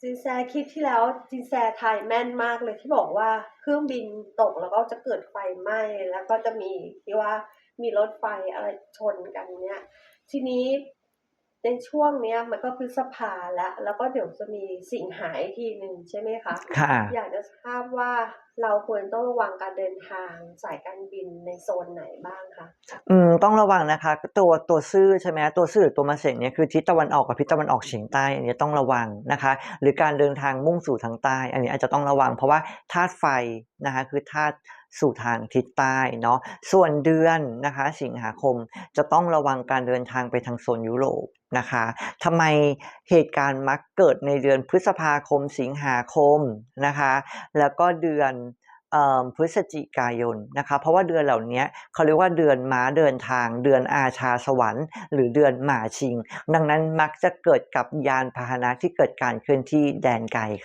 จินแซคลิปที่แล้วจินแซทายแม่นมากเลยที่บอกว่าเครื่องบินตกแล้วก็จะเกิดไฟไหม้แล้วก็จะมีที่ว่ามีรถไฟอะไรชนกันเนี่ยทีนี้ในช่วงเนี้ยมันก็พฤษภาแล้วแล้วก็เดี๋ยวจะมีสิงหาอีกทีหนึ่งใช่ไหมคะค่ะอยากจะทราบว่าเราควรต้องระวังการเดินทางสายการบินในโซนไหนบ้างคะ อืมต้องระวังนะคะตัวตัวซื่อใช่ไหมตัวซื่อหรือตัวมาเสงเนี่ยคือทิศตะวันออกกับทิศตะวันออกเฉียงใต้อันนี้ต้องระวังนะคะ หรือการเดินทางมุ่งสู่ทางใต้ อันนี้อาจจะต้องระวัง เพราะว่าธาตุไฟนะคะคือธาตุสู่ทางทิศใต้เนาะส่วนเดือนนะคะ สิงหาคมจะต้องระวังการเดินทางไปทางโซนยุโรปนะคะทำไมเหตุการณ์มักเกิดในเดือนพฤษภาคม สิงหาคมนะคะ แล้วก็เดือน พฤศจิกายนนะคะเพราะว่าเดือนเหล่านี้เขาเรียกว่าเดือนม้าเดินทาง เดือนอาชาสวรรค์ หรือเดือนหมาชิง ดังนั้นมักจะเกิดกับยานพาหนะที่เกิดการเคลื่อนที่แดนไกลค่ะ